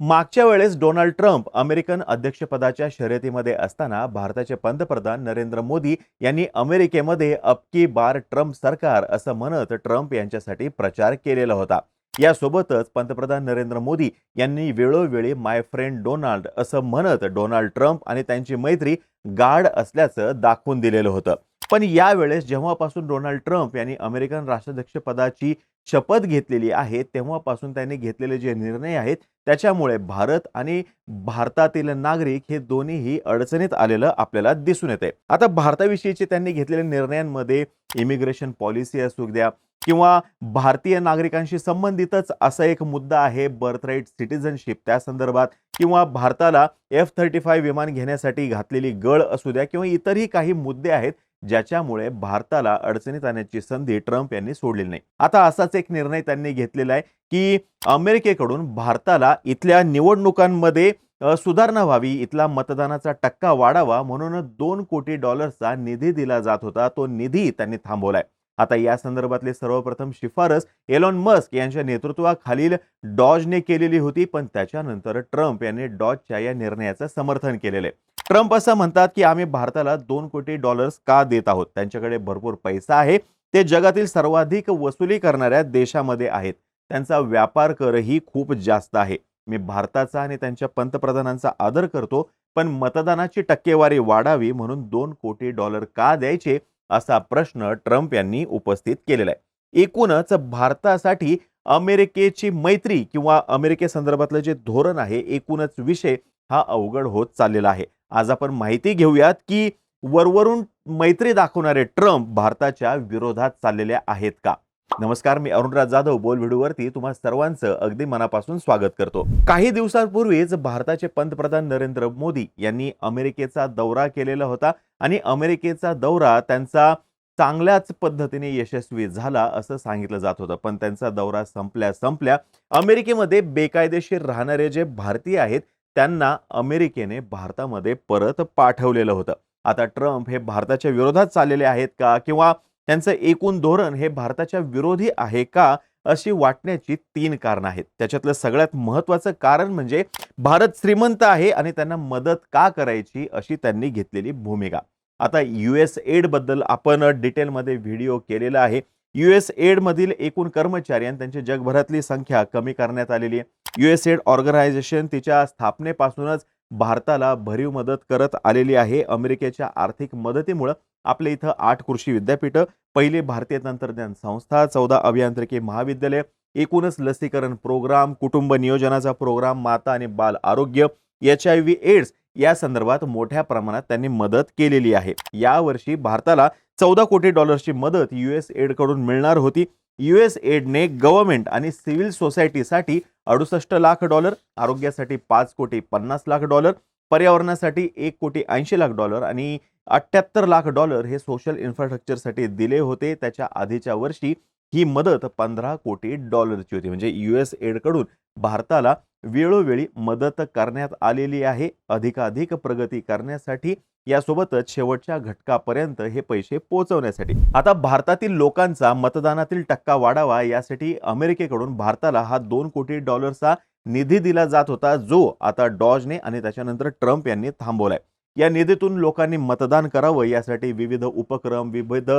मागच्या वेळेस Donald Trump American अध्यक्षपदाच्या शर्यतीमध्ये असताना भारताचे पंतप्रधान नरेंद्र मोदी यांनी अमेरिकेमध्ये अबकी बार ट्रम्प सरकार असं म्हणत ट्रम्प यांच्यासाठी प्रचार केलेला होता. यासोबतच पंतप्रधान नरेंद्र मोदी यांनी वेळोवेळी माय फ्रेंड डोनाल्ड असं म्हणत डोनाल्ड ट्रम्प आणि त्यांची मैत्री गाढ असल्याचं दाखवून दिलेलं होतं. पण यावेळेस जेव्हापासून डोनाल्ड ट्रम्प यांनी अमेरिकन राष्ट्राध्यक्षपदाची शपथ घेतलेली आहे तेव्हापासून त्यांनी घेतलेले जे निर्णय आहेत त्याच्यामुळे भारत आणि भारतातील नागरिक हे दोन्हीही अडचणीत आलेलं आपल्याला दिसून येते आता भारताविषयीचे त्यांनी घेतलेल्या निर्णयांमध्ये इमिग्रेशन पॉलिसी असू द्या किंवा भारतीय नागरिकांशी संबंधितच असा एक मुद्दा आहे बर्थराईट सिटिझनशिप त्या संदर्भात किंवा भारताला एफ थर्टी फाय विमान घेण्यासाठी घातलेली गळ असू द्या किंवा इतरही काही मुद्दे आहेत ज्याच्यामुळे भारताला अडचणीत आणण्याची संधी ट्रम्प यांनी सोडलेली नाही. आता असाच एक निर्णय त्यांनी घेतलेला आहे की अमेरिकेकडून भारताला इथल्या निवडणुकांमध्ये सुधारणा व्हावी इथला मतदानाचा टक्का वाढावा म्हणून दोन कोटी डॉलर्सचा निधी दिला जात होता. तो निधी त्यांनी थांबवलाय. आता या संदर्भातली सर्वप्रथम शिफारस एलॉन मस्क यांच्या नेतृत्वाखालील डॉजने केलेली होती पण त्याच्यानंतर ट्रम्प यांनी डॉजच्या या निर्णयाचं समर्थन केलेलं आहे. ट्रम्प असं म्हणतात की आम्ही भारताला दोन कोटी डॉलर्स का देत आहोत? त्यांच्याकडे भरपूर पैसा आहे. ते जगातील सर्वाधिक वसुली करणाऱ्या देशामध्ये आहेत. त्यांचा व्यापार करही खूप जास्त आहे. मी भारताचा आणि त्यांच्या पंतप्रधानांचा आदर करतो पण मतदानाची टक्केवारी वाढावी म्हणून दोन कोटी डॉलर का द्यायचे असा प्रश्न ट्रम्प यांनी उपस्थित केलेला आहे. एकूणच भारतासाठी अमेरिकेची मैत्री किंवा अमेरिकेसंदर्भातलं जे धोरण आहे एकूणच विषय हा अवघड होत चाललेला आहे. आज आपण माहिती घेऊयात की वरवरून मैत्री दाखवणारे ट्रम्प भारताच्या विरोधात चाललेले आहेत का? नमस्कार मी अरुणराज जाधव. बोल व्हिडिओवरती तुम्हा सर्वांचं अगदी मनापासून स्वागत करतो. काही दिवसांपूर्वीच भारताचे पंतप्रधान नरेंद्र मोदी यांनी अमेरिकेचा दौरा केलेला होता आणि अमेरिकेचा दौरा त्यांचा चांगल्याच पद्धतीने यशस्वी झाला असं सांगितलं जात होतं. पण त्यांचा दौरा संपल्या संपल्या अमेरिकेमध्ये बेकायदेशीर राहणारे जे भारतीय आहेत त्यांना अमेरिकेने भारतामध्ये परत पाठवलेलं होतं. आता ट्रम्प हे भारताच्या विरोधात चाललेले आहेत का? किंवा त्यांचं एकूण धोरण हे भारताच्या विरोधी आहे का? अशी वाटण्याची तीन कारणं आहेत. त्याच्यातलं सगळ्यात महत्त्वाचं कारण म्हणजे भारत श्रीमंत आहे आणि त्यांना मदत का करायची अशी त्यांनी घेतलेली भूमिका. आता यू एस एडबद्दल आपण डिटेलमध्ये व्हिडिओ केलेला आहे. यू एस एडमधील एकूण कर्मचारी आणि त्यांची जगभरातली संख्या कमी करण्यात आलेली आहे. यू एस एड ऑर्गनायझेशन तिच्या स्थापनेपासूनच भारताला भरीव मदत करत आलेली आहे. अमेरिकेच्या आर्थिक मदतीमुळं आपल्या इथं आठ कृषी विद्यापीठं पहिले भारतीय तंत्रज्ञान संस्था चौदा अभियांत्रिकी महाविद्यालय एकूणच लसीकरण प्रोग्राम कुटुंब नियोजनाचा प्रोग्राम माता आणि बाल आरोग्य एच आय व्ही एड्स या संदर्भात मोठ्या प्रमाणात त्यांनी मदत केलेली आहे. यावर्षी भारताला चौदा कोटी डॉलर्सची मदत यू एस एडकडून मिळणार होती. यू एस एडने गव्हर्नमेंट आणि सिव्हिल सोसायटीसाठी अडुसष्ट लाख डॉलर आरोग्यासाठी पाच कोटी पन्नास लाख डॉलर पर्यावरणासाठी एक कोटी ऐंशी लाख डॉलर आणि अठ्ठ्याहत्तर लाख डॉलर हे सोशल इन्फ्रास्ट्रक्चरसाठी दिले होते. त्याच्या आधीच्या वर्षी ही मदत पंधरा कोटी डॉलरची होती. म्हणजे यू एस एडकडून भारताला वेळोवेळी मदत करण्यात आलेली आहे. अधिकाधिक प्रगती करण्यासाठी यासोबतच शेवटच्या घटकापर्यंत हे पैसे पोहोचवण्यासाठी. आता भारतातील लोकांचा मतदानातील टक्का वाढावा यासाठी अमेरिकेकडून भारताला हा दोन कोटी डॉलरचा निधी दिला जात होता जो आता डॉजने आणि त्याच्यानंतर ट्रम्प यांनी थांबवलाय. या निधीतून लोकांनी मतदान करावं यासाठी विविध उपक्रम विविध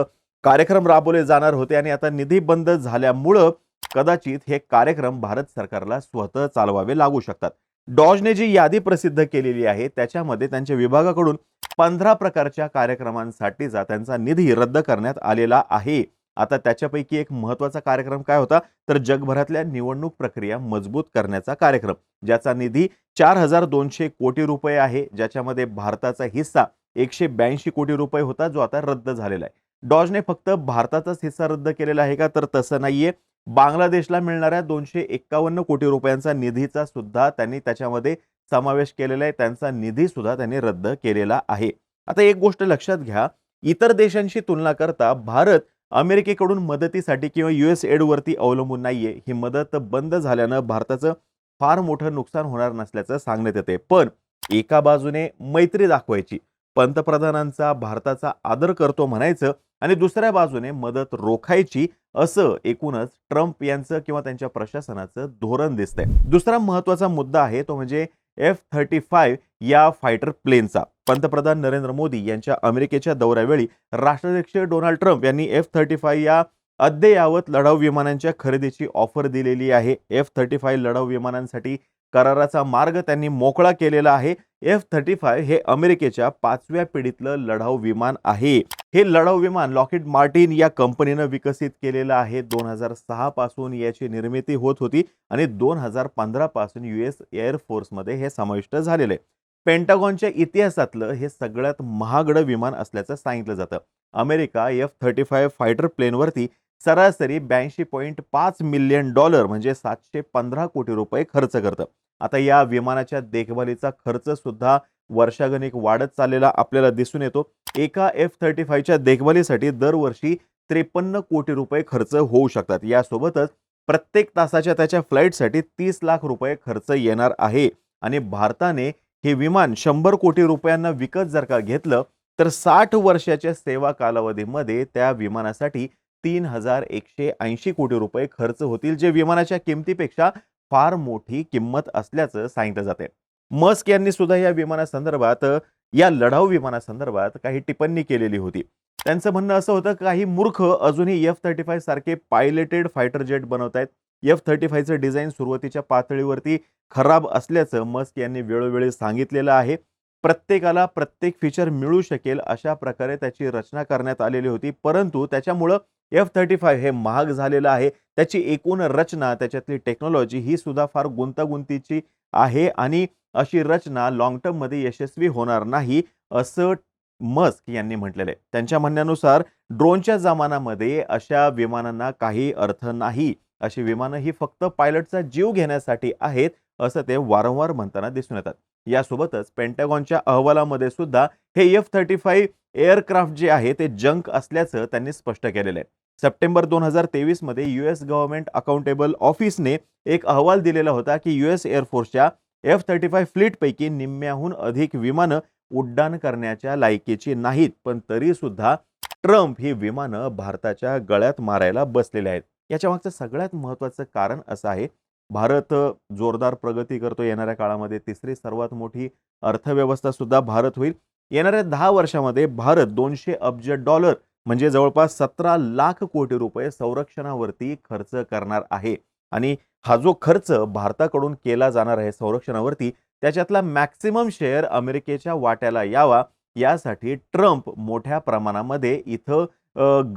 कार्यक्रम राबवले जाणार होते आणि आता निधी बंद झाल्यामुळं कदाचित हे कार्यक्रम भारत सरकारला स्वतः चालवावे लागू शकतात. डॉजने जी यादी प्रसिद्ध केलेली आहे त्याच्यामध्ये त्यांच्या विभागाकडून पंधरा प्रकारच्या कार्यक्रमांसाठीचा त्यांचा निधी रद्द करण्यात आलेला आहे. आता त्याच्यापैकी एक महत्त्वाचा कार्यक्रम काय होता? तर जगभरातल्या निवडणूक प्रक्रिया मजबूत करण्याचा कार्यक्रम ज्याचा निधी चार हजार दोनशे कोटी रुपये आहे ज्याच्यामध्ये भारताचा हिस्सा एकशे ब्याऐंशी कोटी रुपये होता जो आता रद्द झालेला आहे. डॉजने फक्त भारताचाच हिस्सा रद्द केलेला आहे का? तर तसं नाहीये. बांगलादेशला मिळणाऱ्या दोनशे एक्कावन्न कोटी रुपयांचा निधीचा सुद्धा त्यांनी त्याच्यामध्ये समावेश केलेला आहे. त्यांचा निधी सुद्धा त्यांनी रद्द केलेला आहे. आता एक गोष्ट लक्षात घ्या. इतर देशांशी तुलना करता भारत अमेरिकेकडून मदतीसाठी किंवा यू एस एडवरती अवलंबून नाहीये. ही मदत बंद झाल्यानं भारताचं फार मोठं नुकसान होणार नसल्याचं सांगण्यात येते. पण एका बाजूने मैत्री दाखवायची. पंतप्रधानांचा भारताचा आदर करतो म्हणायचं आणि दुसऱ्या बाजूने मदत रोखायची असं एकूणच ट्रम्प यांचं किंवा त्यांच्या प्रशासनाचं धोरण दिसतंय. दुसरा महत्त्वाचा मुद्दा आहे तो म्हणजे एफ थर्टी फाईव्ह या फायटर प्लेनचा पंतप्रधान नरेंद्र मोदी यांच्या अमेरिकेच्या दौऱ्यावेळी राष्ट्राध्यक्ष डोनाल्ड ट्रम्प यांनी एफ थर्टी फाईव्ह या अद्ययावत लढाऊ विमानांच्या खरेदीची ऑफर दिलेली आहे. एफ थर्टी फाईव्ह लढाऊ विमानांसाठी कराराचा मार्ग त्यांनी मोकळा केलेला आहे. एफ थर्टी फाय हे अमेरिकेच्या पाचव्या पिढीतलं लढाऊ विमान आहे. हे लढाऊ विमान लॉकेट मार्टिन या कंपनीनं विकसित केलेलं आहे. दोन हजार सहा पासून याची निर्मिती होत होती आणि दोन हजार पंधरा पासून युएस एअरफोर्समध्ये हे समाविष्ट झालेलं आहे. पेंटागॉनच्या इतिहासातलं हे सगळ्यात महागडं विमान असल्याचं सांगितलं जातं. America F thirty five fighter प्लेनवरती सरासरी ब्याऐंशी पॉईंट पाच मिलियन डॉलर म्हणजे सातशे पंधरा कोटी रुपये खर्च करतं. आता या विमानाच्या देखभालीचा खर्च सुद्धा वर्षागणिक वाढत चाललेला आपल्याला दिसून येतो. एका एफ थर्टी फायच्या देखभालीसाठी दरवर्षी त्रेपन्न कोटी रुपये खर्च होऊ शकतात. यासोबतच प्रत्येक तासाच्या त्याच्या फ्लाईटसाठी तीस लाख रुपये खर्च येणार आहे. आणि भारताने हे विमान शंभर कोटी रुपयांना विकत जर का घेतलं तर साठ वर्षाच्या सेवा कालावधीमध्ये त्या विमानासाठी तीन हजार एकशे ऐंशी कोटी रुपये खर्च होतील जे विमानाच्या किमतीपेक्षा फार मोठी किंमत असल्याचं सांगितलं जाते मस्क यांनी सुद्धा या विमानासंदर्भात या लढाऊ विमानासंदर्भात काही टिप्पणी केलेली होती. त्यांचं म्हणणं असं होतं काही मूर्ख अजूनही एफ थर्टी फाय सारखे पायलटेड फायटर जेट बनवत आहेत एफ थर्टी फायचं डिझाईन सुरुवातीच्या पातळीवरती खराब असल्याचं मस्क यांनी वेळोवेळी सांगितलेलं आहे. प्रत्येकाला प्रत्येक फीचर मिळू शकेल अशा प्रकारे त्याची रचना करण्यात आलेली होती परंतु त्याच्यामुळं एफ थर्टी फाय हे महाग झालेलं आहे. त्याची एकूण रचना त्याच्यातली टेक्नॉलॉजी ही सुद्धा फार गुंतागुंतीची आहे आणि अशी रचना लॉंग टर्ममध्ये यशस्वी होणार नाही असं मस्क यांनी म्हटलेलं आहे. त्यांच्या म्हणण्यानुसार ड्रोनच्या जमानामध्ये अशा विमानांना काही अर्थ नाही. अशी विमानं ही फक्त पायलटचा जीव घेण्यासाठी आहेत असं ते वारंवार म्हणताना दिसून येतात. यासोबतच पेंटॅगॉनच्या अहवालामध्ये सुद्धा हे एफ थर्टी फाईव्ह एअरक्राफ्ट जे आहे ते जंक असल्याचं त्यांनी स्पष्ट केलेलं आहे. सप्टेंबर दोन हजार तेवीसमध्ये यू एस गव्हर्नमेंट अकाउंटेबल ऑफिसने एक अहवाल दिलेला होता की यू एस एअरफोर्सच्या एफ थर्टी फाय फ्लीटपैकी निम्म्याहून अधिक विमानं उड्डाण करण्याच्या लायकीची नाहीत पण तरीसुद्धा ट्रम्प ही विमानं भारताच्या गळ्यात मारायला बसलेले आहेत. याच्या मागचं सगळ्यात महत्त्वाचं कारण असं आहे भारत जोरदार प्रगती करतो येणाऱ्या काळामध्ये तिसरी सर्वात मोठी अर्थव्यवस्था सुद्धा भारत होईल. येणाऱ्या दहा वर्षामध्ये भारत दोनशे अब्ज डॉलर म्हणजे जवळपास सतरा लाख कोटी रुपये संरक्षणावरती खर्च करणार आहे. आणि हा जो खर्च भारताकडून केला जाणार आहे संरक्षणावरती त्याच्यातला मॅक्सिमम शेअर अमेरिकेच्या वाट्याला यावा यासाठी ट्रम्प मोठ्या प्रमाणामध्ये इथं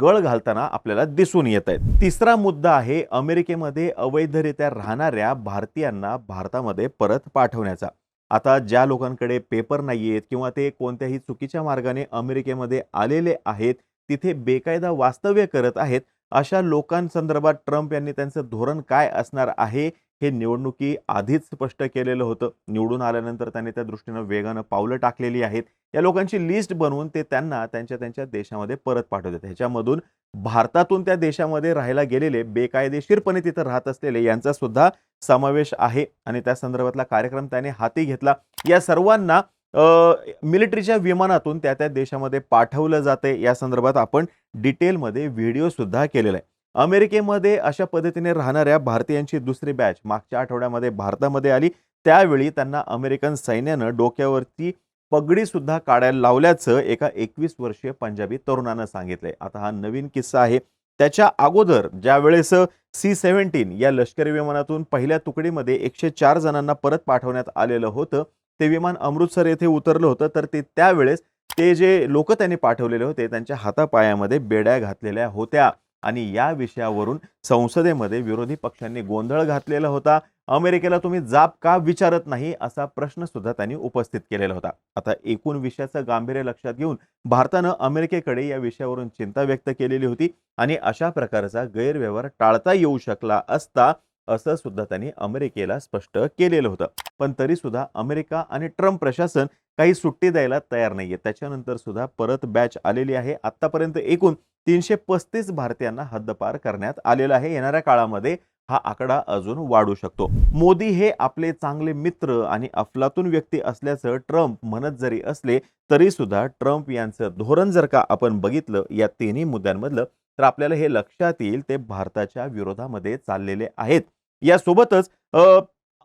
गळ घालताना आपल्याला दिसून येत आहेत. तिसरा मुद्दा आहे अमेरिकेमध्ये अवैधरित्या राहणाऱ्या भारतीयांना भारतामध्ये परत पाठवण्याचा. आता ज्या लोकांकडे पेपर नाही आहेत किंवा ते कोणत्याही चुकीच्या मार्गाने अमेरिकेमध्ये आलेले आहेत तिथे बेकायदा वास्तव्य करत आहेत. अशा लोकांसंदर्भात ट्रम्प यांनी त्यांचं धोरण काय असणार आहे हे निवडणुकी आधीच स्पष्ट केलेलं होतं. निवडून आल्यानंतर त्यांनी त्या दृष्टीनं वेगानं पावलं टाकलेली आहेत. या लोकांची लिस्ट बनवून ते त्यांना त्यांच्या त्यांच्या देशामध्ये परत पाठवतात. ह्याच्यामधून भारतातून त्या देशामध्ये राहायला गेलेले बेकायदेशीरपणे तिथं राहत असलेले यांचा सुद्धा समावेश आहे. आणि त्या संदर्भातला कार्यक्रम त्याने हाती घेतला. या सर्वांना मिलिटरीच्या विमानातून त्या त्या देशामध्ये पाठवलं जाते. या संदर्भात आपण डिटेलमध्ये व्हिडिओ सुद्धा केलेला आहे. अमेरिकेमध्ये अशा पद्धतीने राहणाऱ्या भारतीयांची दुसरी बॅच मागच्या आठवड्यामध्ये भारतामध्ये आली. त्यावेळी त्यांना अमेरिकन सैन्यानं डोक्यावरती पगडी सुद्धा काढायला लावल्याचं एका एकवीस वर्षीय पंजाबी तरुणानं सांगितलंय. आता हा नवीन किस्सा आहे. त्याच्या अगोदर ज्या वेळेस सी सेव्हन्टीन या लष्करी विमानातून पहिल्या तुकडीमध्ये एकशे चार जणांना परत पाठवण्यात आलेलं होतं ते विमान अमृतसर येथे उतरलं होतं. तर ते त्यावेळेस ते जे लोक त्यांनी पाठवलेले होते त्यांच्या हातापायामध्ये बेड्या घातलेल्या होत्या आणि या विषयावरून संसदेमध्ये विरोधी पक्षांनी गोंधळ घातलेला होता. अमेरिकेला तुम्ही जाब का विचारत नाही असा प्रश्न सुद्धा त्यांनी उपस्थित केलेला होता. आता एकूण विषयाचं गांभीर्य लक्षात घेऊन भारतानं अमेरिकेकडे या विषयावरून चिंता व्यक्त केलेली होती आणि अशा प्रकारचा गैरव्यवहार टाळता येऊ शकला असता असं सुद्धा त्यांनी अमेरिकेला स्पष्ट केलेलं होतं. पण तरी सुद्धा अमेरिका आणि ट्रम्प प्रशासन काही सुट्टी द्यायला तयार नाहीये. त्याच्यानंतर सुद्धा परत बॅच आलेली आहे. आतापर्यंत एकूण तीनशे पस्तीस भारतीयांना हद्दपार करण्यात आलेला आहे. येणाऱ्या काळामध्ये हा आकडा अजून वाढू शकतो. मोदी हे आपले चांगले मित्र आणि अफलातून व्यक्ती असल्याचं ट्रम्प म्हणत जरी असले तरी सुद्धा ट्रम्प यांचं धोरण जर का आपण बघितलं या तिन्ही मुद्द्यांमधलं तर आपल्याला हे लक्षात येईल ते भारताच्या विरोधामध्ये चाललेले आहेत. यासोबतच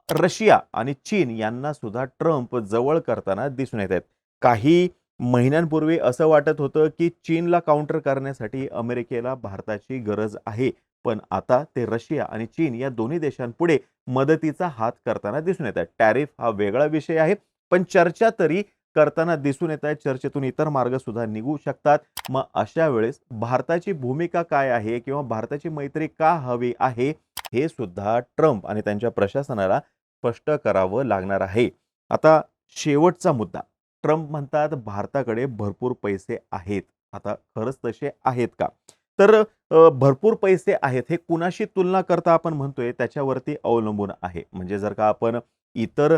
रशिया आणि चीन यांना सुद्धा ट्रम्प जवळ करताना दिसून येत आहेत. काही महिन्यांपूर्वी असं वाटत होतं की चीनला काउंटर करण्यासाठी अमेरिकेला भारताची गरज आहे पण आता ते रशिया आणि चीन या दोन्ही देशांपुढे मदतीचा हात करताना दिसून येत आहेत. टॅरिफ हा वेगळा विषय आहे पण चर्चा तरी करताना दिसून येत आहेत चर्चेतून इतर मार्ग सुद्धा निघू शकतात. मग अशा वेळेस भारताची भूमिका काय आहे किंवा भारताची मैत्री का हवी आहे? हे सुद्धा ट्रम्प आणि त्यांच्या प्रशासनाला स्पष्ट करावं लागणार आहे. आता शेवटचा मुद्दा. ट्रम्प म्हणतात भारताकडे भरपूर पैसे आहेत. आता खरंच तसे आहेत का? तर भरपूर पैसे आहेत हे कुणाशी तुलना करता आपण म्हणतोय त्याच्यावरती अवलंबून आहे. म्हणजे जर का आपण इतर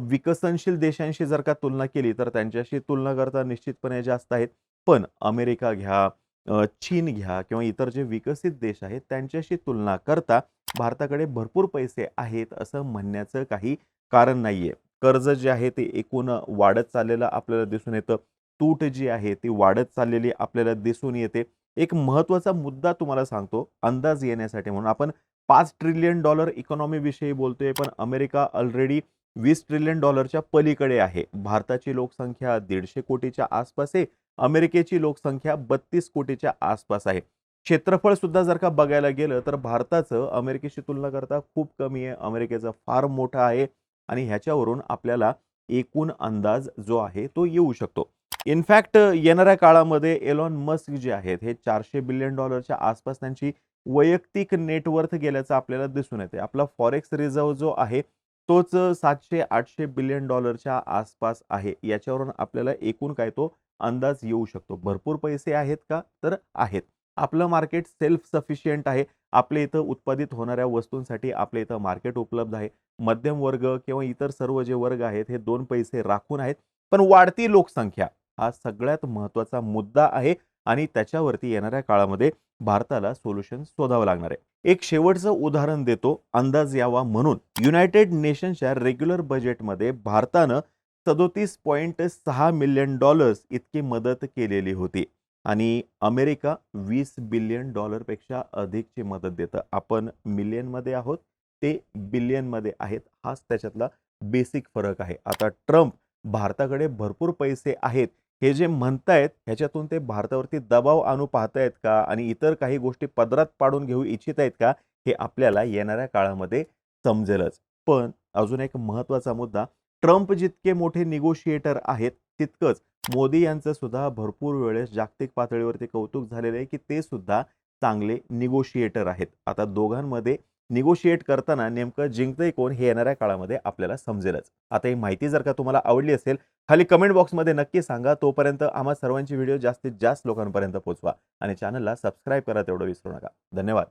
विकसनशील देशांशी जर का तुलना केली तर त्यांच्याशी तुलना करता निश्चितपणे जास्त आहेत. पण अमेरिका घ्या चीन घ्या किंवा इतर जे विकसित देश आहेत त्यांच्याशी तुलना करता भारताकडे भरपूर पैसे आहेत असं म्हणण्याचं काही कारण नाहीये. कर्ज जे आहे ते एकूण वाढत चाललेलं आपल्याला दिसून येतं. तूट जी आहे ती वाढत चाललेली आपल्याला दिसून येते. एक महत्त्वाचा मुद्दा तुम्हाला सांगतो अंदाज येण्यासाठी म्हणून. आपण पाच ट्रिलियन डॉलर इकॉनॉमीविषयी बोलतोय पण अमेरिका ऑलरेडी वीस ट्रिलियन डॉलरच्या पलीकडे आहे. भारताची लोकसंख्या दीडशे कोटीच्या आसपास आहे. अमेरिकेची लोकसंख्या बत्तीस कोटीच्या आसपास आहे. क्षेत्रफळ सुद्धा जर का बघायला गेलं तर भारताचं अमेरिकेशी तुलना करता खूप कमी आहे. अमेरिकेचं फार मोठं आहे आणि ह्याच्यावरून आपल्याला एकूण अंदाज जो आहे तो येऊ शकतो. इनफॅक्ट येणाऱ्या काळामध्ये एलॉन मस्क जे आहेत हे चारशे बिलियन डॉलरच्या आसपास त्यांची वैयक्तिक नेटवर्थ गेल्याचं आपल्याला दिसून येते आपला फॉरेक्स रिझर्व जो आहे तोच सातशे आठशे बिलियन डॉलरच्या आसपास आहे. याच्यावरून आपल्याला एकूण काय तो अंदाज येऊ शकतो. भरपूर पैसे आहेत का? तर आहेत. आपलं मार्केट सेल्फ सफिशियंट आहे. आपल्या इथं उत्पादित होणाऱ्या वस्तूंसाठी आपल्या इथं मार्केट उपलब्ध आहे. मध्यम वर्ग किंवा इतर सर्व जे वर्ग आहेत हे दोन पैसे राखून आहेत. पण वाढती लोकसंख्या हा सगळ्यात महत्त्वाचा मुद्दा आहे. आणि त्याच्यावरती येणाऱ्या काळामध्ये भारताला सोल्युशन शोधावं लागणार आहे. एक शेवटचं उदाहरण देतो. अंदाज यावा म्हणून. युनायटेड नेशनच्या रेग्युलर बजेटमध्ये भारतानं सदोतीस पॉईंट सहा मिलियन डॉलर्स इतकी मदत केलेली होती. आणि अमेरिका वीस बिलियन डॉलरपेक्षा अधिकची मदत देतं. आपण मिलियनमध्ये आहोत. ते बिलियनमध्ये आहेत. हाच त्याच्यातला बेसिक फरक आहे. आता ट्रम्प भारताकडे भरपूर पैसे आहेत. हे जे म्हणतायत ह्याच्यातून ते भारतावरती दबाव आणू पाहतायत का? आणि इतर काही गोष्टी पदरात पाडून घेऊ इच्छित आहेत का? हे आपल्याला येणाऱ्या काळामध्ये समजेलच. पण अजून एक महत्त्वाचा मुद्दा ट्रम्प जितके मोठे निगोशिएटर आहेत तितकंच मोदी यांचं सुद्धा भरपूर वेळेस जागतिक पातळीवरती कौतुक झालेलं आहे की ते सुद्धा चांगले निगोशिएटर आहेत. आता दोघांमध्ये निगोशिएट करताना नेमकं जिंकतंय कोण हे येणाऱ्या काळामध्ये आपल्याला समजेलच. आता ही माहिती जर का तुम्हाला आवडली असेल खाली कमेंट बॉक्समध्ये नक्की सांगा. तोपर्यंत आम्हा सर्वांची व्हिडिओ जास्तीत जास्त लोकांपर्यंत पोहोचवा. आणि चॅनलला सबस्क्राईब करा तेवढं विसरू नका. धन्यवाद.